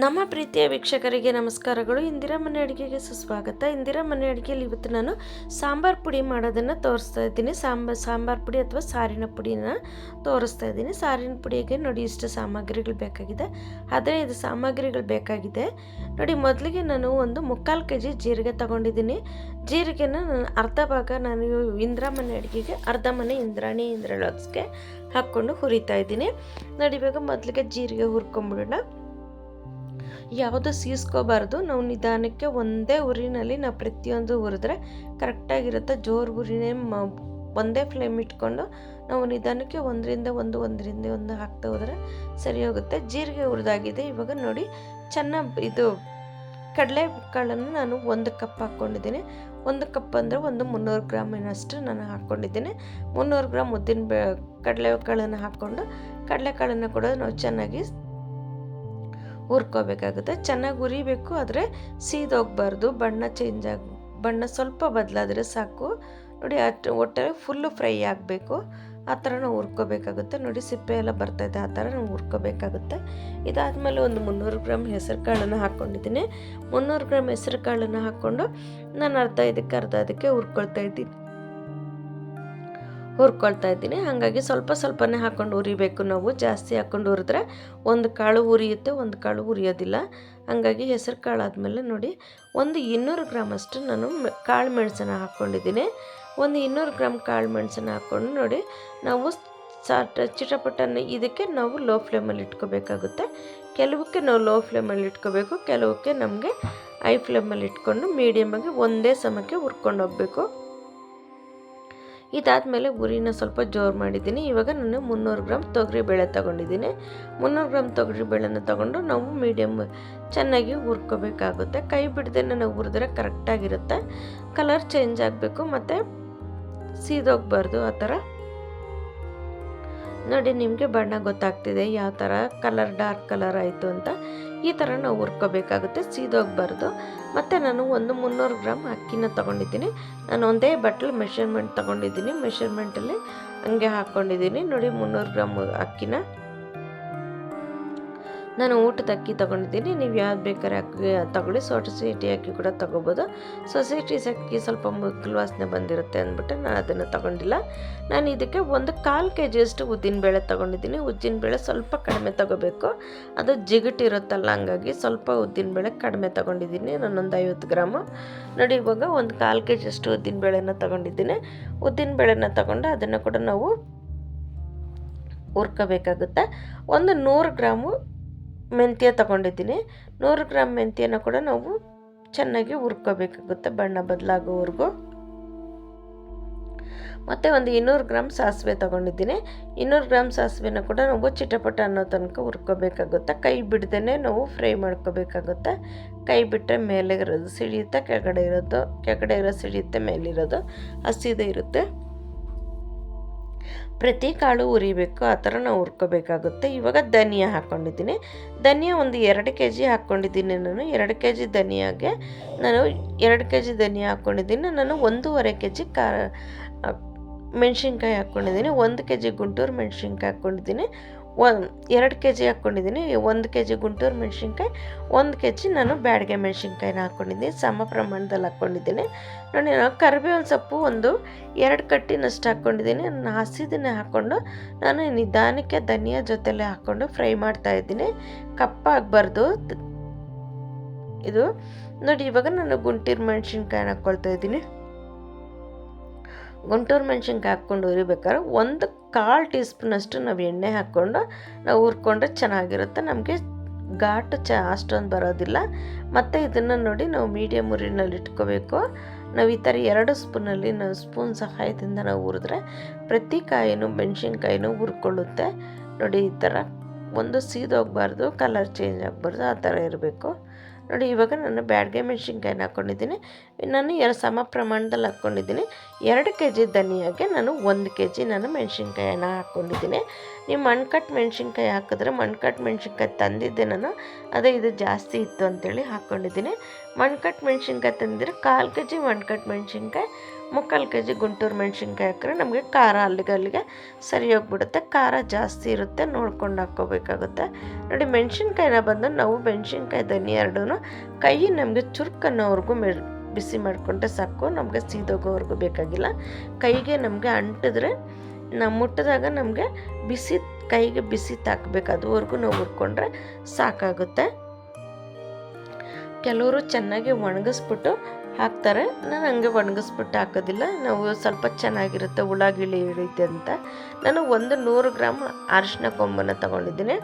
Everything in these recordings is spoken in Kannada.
ನಮ್ಮ ಪ್ರೀತಿಯ ವೀಕ್ಷಕರಿಗೆ ನಮಸ್ಕಾರಗಳು. ಇಂದಿರಾ ಮನೆ ಅಡುಗೆಗೆ ಸುಸ್ವಾಗತ. ಇಂದಿರಾ ಮನೆ ಅಡುಗೆಯಲ್ಲಿ ಇವತ್ತು ನಾನು ಸಾಂಬಾರು ಪುಡಿ ಮಾಡೋದನ್ನು ತೋರಿಸ್ತಾ ಇದ್ದೀನಿ. ಸಾಂಬಾರ್ ಸಾಂಬಾರು ಪುಡಿ ಅಥವಾ ಸಾರಿನ ಪುಡಿನ ತೋರಿಸ್ತಾ ಇದ್ದೀನಿ. ಸಾರಿನ ಪುಡಿಗೆ ನೋಡಿ ಇಷ್ಟು ಸಾಮಗ್ರಿಗಳು ಬೇಕಾಗಿದೆ. ಆದರೆ ಇದು ಸಾಮಗ್ರಿಗಳು ಬೇಕಾಗಿದೆ. ನೋಡಿ, ಮೊದಲಿಗೆ ನಾನು ಒಂದು ಮುಕ್ಕಾಲು ಕೆ ಜಿ ಜೀರಿಗೆ ತಗೊಂಡಿದ್ದೀನಿ. ಜೀರಿಗೆನ ನಾನು ಅರ್ಧ ಭಾಗ ನಾನು ಇಂದಿರಾ ಮನೆ ಅಡುಗೆಗೆ ಅರ್ಧ ಮನೆ ಇಂದ್ರಾಣಿ ಇಂದ್ರಾಳೋಸ್ಗೆ ಹಾಕ್ಕೊಂಡು ಹುರಿತಾ ಇದ್ದೀನಿ. ನೋಡಿ, ಇವಾಗ ಮೊದಲಿಗೆ ಜೀರಿಗೆ ಹುರ್ಕೊಂಬಿಡೋಣ. ಯಾವುದು ಸೀಸ್ಕೋಬಾರ್ದು. ನಾವು ನಿಧಾನಕ್ಕೆ ಒಂದೇ ಉರಿನಲ್ಲಿ ನಾವು ಪ್ರತಿಯೊಂದು ಹುರಿದ್ರೆ ಕರೆಕ್ಟಾಗಿರುತ್ತೆ. ಜೋರು ಉರಿನೇ ಒಂದೇ ಫ್ಲೇಮ್ ಇಟ್ಕೊಂಡು ನಾವು ನಿಧಾನಕ್ಕೆ ಒಂದರಿಂದ ಒಂದು ಒಂದರಿಂದ ಒಂದು ಹಾಕ್ತಾ ಹೋದರೆ ಸರಿ ಹೋಗುತ್ತೆ ಜೀರಿಗೆ ಹುರಿದಾಗಿದೆ. ಇವಾಗ ನೋಡಿ ಚೆನ್ನಾಗಿ ಇದು ಕಡಲೆ ಕಾಳನ್ನು ನಾನು ಒಂದು ಕಪ್ ಹಾಕ್ಕೊಂಡಿದ್ದೀನಿ. ಒಂದು ಕಪ್ ಅಂದರೆ ಒಂದು ಮುನ್ನೂರು ಗ್ರಾಮಿನಷ್ಟು ನಾನು ಹಾಕ್ಕೊಂಡಿದ್ದೀನಿ. ಮುನ್ನೂರು ಗ್ರಾಮ್ ಉದ್ದಿನ ಬೇ, ಕಡಲೆಕಾಳನ್ನು ಹಾಕ್ಕೊಂಡು ಕಡಲೆಕಾಳನ್ನು ಕೂಡ ನಾವು ಚೆನ್ನಾಗಿ ಹುರ್ಕೋಬೇಕಾಗುತ್ತೆ. ಚೆನ್ನಾಗಿ ಹುರಿಬೇಕು, ಆದರೆ ಸೀದೋಗಬಾರ್ದು. ಬಣ್ಣ ಚೇಂಜ್ ಆಗ, ಬಣ್ಣ ಸ್ವಲ್ಪ ಬದಲಾದರೆ ಸಾಕು. ನೋಡಿ ಅಷ್ಟು ಒಟ್ಟೆ ಫುಲ್ಲು ಫ್ರೈ ಆಗಬೇಕು. ಆ ಥರ ನಾವು ಹುರ್ಕೋಬೇಕಾಗುತ್ತೆ. ನೋಡಿ, ಸಿಪ್ಪೆ ಎಲ್ಲ ಬರ್ತಾಯಿದೆ ಆ ಥರ ನಾವು ಹುರ್ಕೋಬೇಕಾಗುತ್ತೆ. ಇದಾದಮೇಲೆ ಒಂದು ಮುನ್ನೂರು ಗ್ರಾಮ್ ಹೆಸರು ಕಾಳನ್ನು ಹಾಕ್ಕೊಂಡಿದ್ದೀನಿ ಮುನ್ನೂರು ಗ್ರಾಮ್ ಹೆಸರು ಕಾಳನ್ನು ಹಾಕ್ಕೊಂಡು ನಾನು ಅರ್ಧ, ಇದಕ್ಕೆ ಅರ್ಧ, ಅದಕ್ಕೆ ಹುರ್ಕೊಳ್ತಾ ಇದ್ದೀನಿ. ಹುರ್ಕೊಳ್ತಾ ಇದ್ದೀನಿ. ಹಾಗಾಗಿ ಸ್ವಲ್ಪ ಸ್ವಲ್ಪನೇ ಹಾಕ್ಕೊಂಡು ಉರಿಬೇಕು. ನಾವು ಜಾಸ್ತಿ ಹಾಕ್ಕೊಂಡು ಹುರಿದ್ರೆ ಒಂದು ಕಾಳು ಉರಿಯುತ್ತೆ, ಒಂದು ಕಾಳು ಉರಿಯೋದಿಲ್ಲ. ಹಾಗಾಗಿ ಹೆಸರು ಕಾಳು ಆದಮೇಲೆ ನೋಡಿ, ಒಂದು ಇನ್ನೂರು ಗ್ರಾಮಷ್ಟು ನಾನು ಕಾಳು ಮೆಣಸನ್ನು ಹಾಕ್ಕೊಂಡಿದ್ದೀನಿ ಒಂದು ಇನ್ನೂರು ಗ್ರಾಮ್ ಕಾಳು ಮೆಣಸನ್ನು ಹಾಕ್ಕೊಂಡು ನೋಡಿ, ನಾವು ಸಾಟ್ ಚಿಟಪಟನ್ನು ಇದಕ್ಕೆ ನಾವು ಲೋ ಫ್ಲೇಮಲ್ಲಿ ಇಟ್ಕೋಬೇಕಾಗುತ್ತೆ. ಕೆಲವಕ್ಕೆ ನಾವು ಲೋ ಫ್ಲೇಮಲ್ಲಿ ಇಟ್ಕೋಬೇಕು, ಕೆಲವಕ್ಕೆ ನಮಗೆ ಐ ಫ್ಲೇಮಲ್ಲಿ ಇಟ್ಕೊಂಡು ಮೀಡಿಯಮಾಗಿ ಒಂದೇ ಸಮಕ್ಕೆ ಹುರ್ಕೊಂಡು ಹೋಗಬೇಕು. ಇದಾದಮೇಲೆ ಉರಿನ ಸ್ವಲ್ಪ ಜೋರು ಮಾಡಿದ್ದೀನಿ. ಇವಾಗ ನಾನು ಮುನ್ನೂರು ಗ್ರಾಮ್ ತೊಗರಿಬೇಳೆ ತೊಗೊಂಡಿದ್ದೀನಿ. ಮುನ್ನೂರು ಗ್ರಾಮ್ ತೊಗರಿಬೇಳೆನ ತೊಗೊಂಡು ನಾವು ಮೀಡಿಯಮ್ ಚೆನ್ನಾಗಿ ಹುರ್ಕೋಬೇಕಾಗುತ್ತೆ. ಕೈ ಬಿಡದೆ ನಾನು ಹುರಿದ್ರೆ ಕರೆಕ್ಟಾಗಿರುತ್ತೆ ಕಲರ್ ಚೇಂಜ್ ಆಗಬೇಕು, ಮತ್ತು ಸೀದೋಗ್ಬಾರ್ದು ಆ ಥರ. ನೋಡಿ, ನಿಮಗೆ ಬಣ್ಣ ಗೊತ್ತಾಗ್ತಿದೆ, ಯಾವ ಥರ ಕಲರ್, ಡಾರ್ಕ್ ಕಲರ್ ಆಯಿತು ಅಂತ. ಈ ಥರ ನಾವು ಹುರ್ಕೋಬೇಕಾಗುತ್ತೆ ಸೀದೋಗಬಾರ್ದು ಮತ್ತು ನಾನು ಒಂದು ಮುನ್ನೂರು ಗ್ರಾಮ್ ಅಕ್ಕಿನ ತೊಗೊಂಡಿದ್ದೀನಿ. ನಾನು ಒಂದೇ ಬಟ್ಲು ಮೆಷರ್ಮೆಂಟ್ ತೊಗೊಂಡಿದ್ದೀನಿ. ಮೆಷರ್ಮೆಂಟಲ್ಲಿ ಹಂಗೆ ಹಾಕ್ಕೊಂಡಿದ್ದೀನಿ ನೋಡಿ, ಮುನ್ನೂರು ಗ್ರಾಮ್ ಅಕ್ಕಿನ. ನಾನು ಊಟದ ಅಕ್ಕಿ ತೊಗೊಂಡಿದ್ದೀನಿ, ನೀವು ಯಾವ್ದು ಬೇಕಾದ್ರೆ ಅಕ್ಕಿ ತೊಗೊಳ್ಳಿ, ಸೊಸೈಟಿ ಅಕ್ಕಿ ಕೂಡ ತೊಗೋಬೋದು. ಸೊಸೈಟೀಸ್ ಅಕ್ಕಿ ಸ್ವಲ್ಪ ಮುಗ್ಗಲು ವಾಸನೆ ಬಂದಿರುತ್ತೆ ಅಂದ್ಬಿಟ್ಟು ನಾನು ಅದನ್ನು ತೊಗೊಂಡಿಲ್ಲ. ನಾನು ಇದಕ್ಕೆ ಒಂದು ಕಾಲು ಕೆ ಜಿಯಷ್ಟು ಉದ್ದಿನಬೇಳೆ ತೊಗೊಂಡಿದ್ದೀನಿ. ಉದ್ದಿನಬೇಳೆ ಸ್ವಲ್ಪ ಕಡಿಮೆ ತೊಗೋಬೇಕು. ಅದು ಜಿಗುಟಿರುತ್ತಲ್ಲ ಹಂಗಾಗಿ ಸ್ವಲ್ಪ ಉದ್ದಿನಬೇಳೆ ಕಡಿಮೆ ತೊಗೊಂಡಿದ್ದೀನಿ. ನಾನೊಂದು ಐವತ್ತು ಗ್ರಾಮು. ನೋಡಿ, ಇವಾಗ ಒಂದು ಕಾಲು ಕೆ ಜಿಯಷ್ಟು ಉದ್ದಿನಬೇಳೆನ ತೊಗೊಂಡಿದ್ದೀನಿ. ಉದ್ದಿನಬೇಳೆನ ತೊಗೊಂಡು ಅದನ್ನು ಕೂಡ ನಾವು ಹುರ್ಕೋಬೇಕಾಗುತ್ತೆ. ಒಂದು ನೂರು ಗ್ರಾಮು ಮೆಂತ್ಯ ತಗೊಂಡಿದ್ದೀನಿ. ನೂರು ಗ್ರಾಮ್ ಮೆಂತ್ಯನ ಕೂಡ ನಾವು ಚೆನ್ನಾಗಿ ಹುರ್ಕೋಬೇಕಾಗುತ್ತೆ ಬಣ್ಣ ಬದಲಾಗೋವರೆಗೂ. ಮತ್ತು ಒಂದು ಇನ್ನೂರು ಗ್ರಾಮ್ ಸಾಸಿವೆ ತೊಗೊಂಡಿದ್ದೀನಿ. ಇನ್ನೂರು ಗ್ರಾಮ್ ಸಾಸಿವೆನ ಕೂಡ ನಾವು ಚಿಟಪಟ ಅನ್ನೋ ತನಕ ಹುರ್ಕೋಬೇಕಾಗುತ್ತೆ. ಕೈ ಬಿಡ್ದೇ ನಾವು ಫ್ರೈ ಮಾಡ್ಕೋಬೇಕಾಗುತ್ತೆ. ಕೈ ಬಿಟ್ಟರೆ ಮೇಲೆ ಇರೋದು ಸಿಡಿಯುತ್ತೆ, ಕೆಳಗಡೆ ಇರೋದು, ಕೆಳಗಡೆ ಇರೋ ಸಿಡಿಯುತ್ತೆ, ಮೇಲಿರೋದು ಹಸಿದೇ ಇರುತ್ತೆ. ಪ್ರತಿ ಕಾಳು ಉರಿಬೇಕು, ಆ ಥರ ನಾವು ಹುರ್ಕೋಬೇಕಾಗುತ್ತೆ. ಇವಾಗ ಧನಿಯಾ ಹಾಕ್ಕೊಂಡಿದ್ದೀನಿ. ಧನಿಯಾ ಒಂದು ಎರಡು ಕೆ ಜಿ ಹಾಕ್ಕೊಂಡಿದ್ದೀನಿ ನಾನು. ಎರಡು ಕೆ ಜಿ ಧನಿಯಾಗೆ ನಾನು ಎರಡು ಕೆ ಜಿ ಧನಿಯಾ ಹಾಕ್ಕೊಂಡಿದ್ದೀನಿ. ನಾನು ಒಂದೂವರೆ ಕೆ ಜಿ ಖಾರ ಮೆಣಸಿನ್ಕಾಯಿ ಹಾಕ್ಕೊಂಡಿದ್ದೀನಿ. ಒಂದು ಕೆ ಜಿ ಗುಂಟೂರು ಮೆಣಸಿನ್ಕಾಯಿ ಹಾಕ್ಕೊಂಡಿದ್ದೀನಿ. ಒಂದು ಎರಡು ಕೆ ಜಿ ಹಾಕ್ಕೊಂಡಿದ್ದೀನಿ ಒಂದು ಕೆ ಜಿ ಗುಂಟೂರು ಮೆಣಸಿನ್ಕಾಯಿ, ಒಂದು ಕೆ ಜಿ ನಾನು ಬ್ಯಾಡಿಗೆ ಮೆಣಸಿನ್ಕಾಯಿನ ಹಾಕ್ಕೊಂಡಿದ್ದೀನಿ ಸಮ ಪ್ರಮಾಣದಲ್ಲಿ ಹಾಕ್ಕೊಂಡಿದ್ದೀನಿ ನೋಡಿ, ನಾನು ಕರಿಬೇವಿನ ಸೊಪ್ಪು ಒಂದು ಎರಡು ಕಟ್ಟಿನಷ್ಟು ಹಾಕ್ಕೊಂಡಿದ್ದೀನಿ ನಾನು ಹಸಿದನ್ನೇ ಹಾಕ್ಕೊಂಡು ನಾನು ನಿಧಾನಕ್ಕೆ ಧನಿಯಾ ಜೊತೆಲೆ ಹಾಕ್ಕೊಂಡು ಫ್ರೈ ಮಾಡ್ತಾ ಇದ್ದೀನಿ. ಕಪ್ಪಾಗಬಾರ್ದು ಇದು ನೋಡಿ, ಇವಾಗ ನಾನು ಗುಂಟೂರು ಮೆಣಸಿನ್ಕಾಯಿನ ಹಾಕ್ಕೊಳ್ತಾ ಇದ್ದೀನಿ. ಗುಂಟೂರು ಮೆಣಸಿನ್ಕಾಯಿ ಹಾಕ್ಕೊಂಡು ಉರಿಬೇಕಾದ್ರೆ ಒಂದು ಕಾಲು ಟೀ ಸ್ಪೂನಷ್ಟು ನಾವು ಎಣ್ಣೆ ಹಾಕ್ಕೊಂಡು ನಾವು ಹುರ್ಕೊಂಡ್ರೆ ಚೆನ್ನಾಗಿರುತ್ತೆ. ನಮಗೆ ಘಾಟು ಚ ಅಷ್ಟೊಂದು ಬರೋದಿಲ್ಲ. ಮತ್ತು ಇದನ್ನು ನೋಡಿ ನಾವು ಮೀಡಿಯಮ್ ಉರಿನಲ್ಲಿ ಇಟ್ಕೋಬೇಕು. ನಾವು ಈ ಥರ ಎರಡು ಸ್ಪೂನಲ್ಲಿ ನಾವು ಸ್ಪೂನ್ ಸಹಾಯದಿಂದ ನಾವು ಹುರಿದ್ರೆ ಪ್ರತಿ ಕಾಯಿನೂ ಮೆಣಸಿನ್ಕಾಯಿನೂ ಹುರ್ಕೊಳ್ಳುತ್ತೆ. ನೋಡಿ ಈ ಥರ ಒಂದು ಸೀದೋಗಬಾರ್ದು, ಕಲರ್ ಚೇಂಜ್ ಆಗಬಾರ್ದು, ಆ ಥರ ಇರಬೇಕು. ನೋಡಿ, ಇವಾಗ ನಾನು ಬ್ಯಾಡ್ಗೆ ಮೆಣಸಿನ್ಕಾಯಿನ ಹಾಕ್ಕೊಂಡಿದ್ದೀನಿ ನಾನು ಎರಡು ಸಮ ಪ್ರಮಾಣದಲ್ಲಿ ಹಾಕ್ಕೊಂಡಿದ್ದೀನಿ ಎರಡು ಕೆ ಜಿ ಧನಿಯಾಗೆ ನಾನು ಒಂದು ಕೆ ಜಿ ನಾನು ಮೆಣಸಿನ್ಕಾಯಿನ ಹಾಕ್ಕೊಂಡಿದ್ದೀನಿ ನೀವು ಮಣ್ಕಟ್ ಮೆಣಸಿನ್ಕಾಯಿ ಹಾಕಿದ್ರೆ ಮಣ್ಕಟ್ ಮೆಣಸಿನ್ಕಾಯಿ ತಂದಿದ್ದೆ ನಾನು, ಅದೇ ಇದು ಜಾಸ್ತಿ ಇತ್ತು ಅಂತೇಳಿ ಹಾಕ್ಕೊಂಡಿದ್ದೀನಿ ಮಣ್ಕಟ್ ಮೆಣಸಿನ್ಕಾಯಿ ತಂದಿದ್ರೆ ಕಾಲು ಕೆ ಜಿ ಮಣ್ಕಟ್ ಮೆಣಸಿನ್ಕಾಯಿ ಮುಕ್ಕಾಲು ಕೆ ಜಿ ಗುಂಟೂರು ಮೆಣಸಿನ್ಕಾಯಿ ಹಾಕ್ರೆ ನಮಗೆ ಖಾರ ಅಲ್ಲಿಗೆ ಅಲ್ಲಿಗೆ ಸರಿ ಹೋಗ್ಬಿಡುತ್ತೆ. ಖಾರ ಜಾಸ್ತಿ ಇರುತ್ತೆ, ನೋಡ್ಕೊಂಡು ಹಾಕ್ಕೋಬೇಕಾಗುತ್ತೆ. ನೋಡಿ, ಮೆಣಸಿನ್ಕಾಯಿನ ಬಂದು ನಾವು ಮೆಣಸಿನ್ಕಾಯಿ ಧನಿ ಎರಡೂ ಕೈ ನಮಗೆ ಚುರುಕನ್ನೋವರೆಗೂ ಮೆ ಬಿಸಿ ಮಾಡಿಕೊಂಡ್ರೆ ಸಾಕು. ನಮಗೆ ಸೀದೋಗೋವರೆಗೂ ಬೇಕಾಗಿಲ್ಲ. ಕೈಗೆ ನಮಗೆ ಅಂಟಿದ್ರೆ ನಾವು ಮುಟ್ಟಿದಾಗ ನಮಗೆ ಬಿಸಿ, ಕೈಗೆ ಬಿಸಿ ತಾಕಬೇಕು. ಅದುವರೆಗೂ ನಾವು ಹುರ್ಕೊಂಡ್ರೆ ಸಾಕಾಗುತ್ತೆ. ಕೆಲವರು ಚೆನ್ನಾಗಿ ಒಣಗಿಸ್ಬಿಟ್ಟು ಹಾಕ್ತಾರೆ. ನಾನು ಹಂಗೆ ಒಣಗಿಸ್ಬಿಟ್ಟು ಹಾಕೋದಿಲ್ಲ. ನಾವು ಸ್ವಲ್ಪ ಚೆನ್ನಾಗಿರುತ್ತೆ ಉಳ್ಳಾಗಿಳಿ ಇಳಿತೆ ಅಂತ. ನಾನು ಒಂದು ನೂರು ಗ್ರಾಮ್ ಅರಿಶಿನ ಕೊಂಬನ್ನು ತಗೊಂಡಿದ್ದೀನಿ.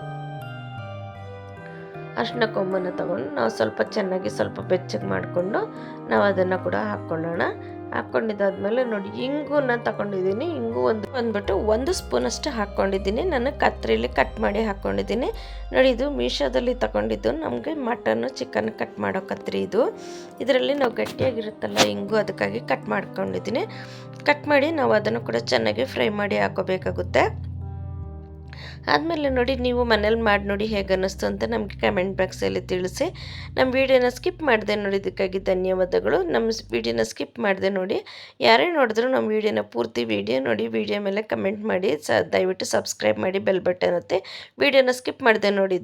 ಅರಿಶಿನ ಕೊಂಬನ್ನು ತಗೊಂಡು ನಾವು ಸ್ವಲ್ಪ ಚೆನ್ನಾಗಿ ಸ್ವಲ್ಪ ಬೆಚ್ಚಗೆ ಮಾಡಿಕೊಂಡು ನಾವು ಅದನ್ನು ಕೂಡ ಹಾಕ್ಕೊಳ್ಳೋಣ. ಹಾಕ್ಕೊಂಡಿದ್ದಾದ್ಮೇಲೆ ನೋಡಿ ಇಂಗುನ ತಗೊಂಡಿದ್ದೀನಿ. ಇಂಗು ಒಂದು ಬಂದ್ಬಿಟ್ಟು ಒಂದು ಸ್ಪೂನ್ ಸ್ಪೂನಷ್ಟು ಹಾಕ್ಕೊಂಡಿದ್ದೀನಿ ನಾನು ಕತ್ರಿಲಿ ಕಟ್ ಮಾಡಿ ಹಾಕ್ಕೊಂಡಿದ್ದೀನಿ ನೋಡಿ, ಇದು ಮೀಶೋದಲ್ಲಿ ತಗೊಂಡಿದ್ದು ನಮಗೆ ಮಟನ್ನು ಚಿಕನ್ ಕಟ್ ಮಾಡೋ ಕತ್ರಿ ಇದು. ಇದರಲ್ಲಿ ನಾವು ಗಟ್ಟಿಯಾಗಿರುತ್ತಲ್ಲ ಇಂಗು, ಅದಕ್ಕಾಗಿ ಕಟ್ ಮಾಡ್ಕೊಂಡಿದ್ದೀನಿ. ಕಟ್ ಮಾಡಿ ನಾವು ಅದನ್ನು ಕೂಡ ಚೆನ್ನಾಗಿ ಫ್ರೈ ಮಾಡಿ ಹಾಕೋಬೇಕಾಗುತ್ತೆ. ಆದಮೇಲೆ ನೋಡಿ, ನೀವು ಮನೇಲಿ ಮಾಡಿ ನೋಡಿ ಹೇಗೆ ಅನ್ನಿಸ್ತು ಅಂತ ನಮಗೆ ಕಮೆಂಟ್ ಬಾಕ್ಸಲ್ಲಿ ತಿಳಿಸಿ. ನಮ್ಮ ವಿಡಿಯೋನ ಸ್ಕಿಪ್ ಮಾಡಿದೆ ನೋಡಿದ್ದಕ್ಕಾಗಿ ಧನ್ಯವಾದಗಳು. ನಮ್ಮ ವಿಡಿಯೋನ ಸ್ಕಿಪ್ ಮಾಡಿದೆ ನೋಡಿ, ಯಾರೇ ನೋಡಿದ್ರು ನಮ್ಮ ವೀಡಿಯೋನ ಪೂರ್ತಿ ವಿಡಿಯೋ ನೋಡಿ ವಿಡಿಯೋ ಮೇಲೆ ಕಮೆಂಟ್ ಮಾಡಿ, ಸ ದಯವಿಟ್ಟು ಸಬ್ಸ್ಕ್ರೈಬ್ ಮಾಡಿ ಬೆಲ್ ಬಟನ್ ಒತ್ತಿ ವೀಡಿಯೋನ ಸ್ಕಿಪ್ ಮಾಡಿದೆ ನೋಡಿ